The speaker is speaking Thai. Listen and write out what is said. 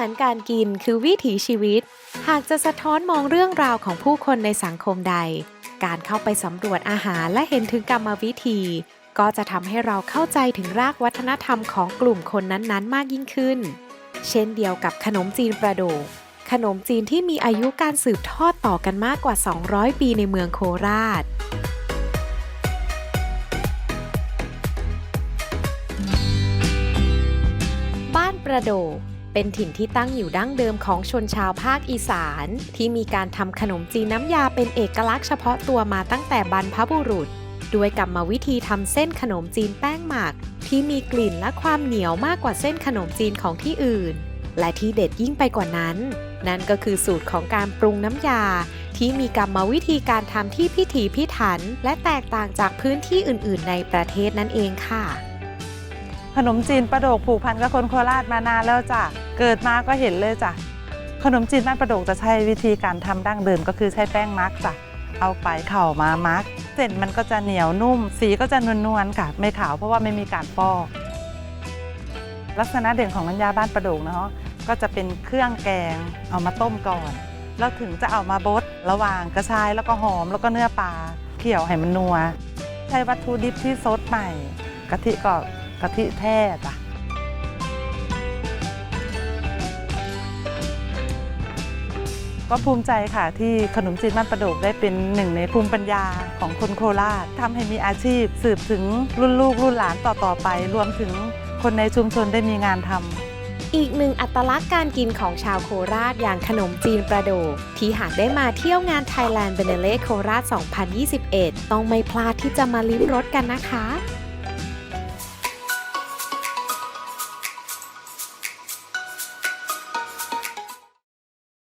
ารการกินคือวิถีชีวิต หากจะสะท้อนมองเรื่องราวของผู้คนในสังคมใด การเข้าไปสำรวจอาหารและเห็นถึงกรรมวิธี ก็จะทำให้เราเข้าใจถึงรากวัฒนธรรมของกลุ่มคนนั้นๆ มากยิ่งขึ้น เช่นเดียวกับขนมจีนประโดกขนมจีนที่มีอายุการสืบทอดต่อกันมากกว่า 200 ปีในเมืองโคราชบ้านประโดก เป็นถิ่นที่ตั้งอยู่ดั้งเดิมของชนชาวภาคอีสาน ที่มีการทำขนมจีนน้ำยาเป็นเอกลักษณ์เฉพาะตัวมาตั้งแต่บรรพบุรุษ ด้วยกรรมวิธีทำเส้นขนมจีนแป้งหมัก ที่มีกลิ่นและความเหนียวมากกว่าเส้นขนมจีนของที่อื่น และที่เด็ดยิ่งไปกว่านั้น นั่นก็คือสูตรของการปรุงน้ำยา ที่มีกรรมวิธีการทำที่พิถีพิถัน และแตกต่างจากพื้นที่อื่น ๆ ในประเทศนั่นเองค่ะขนมจีนประโดกผูกพันกับคนโคราชมานานแล้วจ้ะ เกิดมาก็เห็นเลยจ้ะขนมจีนบ้านประดกจะใช้วิธีการทำดั้งเดิมก็คือใช้แป้งมักจ้ะเอาไปเข่ามามัก เส้นมันก็จะเหนียวนุ่ม สีก็จะนวลๆค่ะ ไม่ขาวเพราะว่าไม่มีการฟอกลักษณะเด่นของน้ำยาบ้านประดกเนาะก็จะเป็นเครื่องแกงเอามาต้มก่อน แล้วถึงจะเอามาบดระหว่างกระชายแล้วก็หอมแล้วก็เนื้อปลาเคี่ยวให้มันนัว ใช้วัตถุดิบที่สดใหม่ กะทิก็กะทิแท้จ้ะ ก็ภูมิใจค่ะที่ขนมจีนบ้านประโดกได้เป็นหนึ่งในภูมิปัญญาของคนโคราชทำให้มีอาชีพสืบถึงรุ่นลูกรุ่นหลานต่อๆไป รวมถึงคนในชุมชนได้มีงานทำอีกหนึ่งอัตลักษณ์การกินของชาวโคราชอย่างขนมจีนประโดกที่หากได้มาเที่ยวงาน Thailand b e n e l e โคราช 2021 ต้องไม่พลาดที่จะมาลิ้มรสกันนะคะ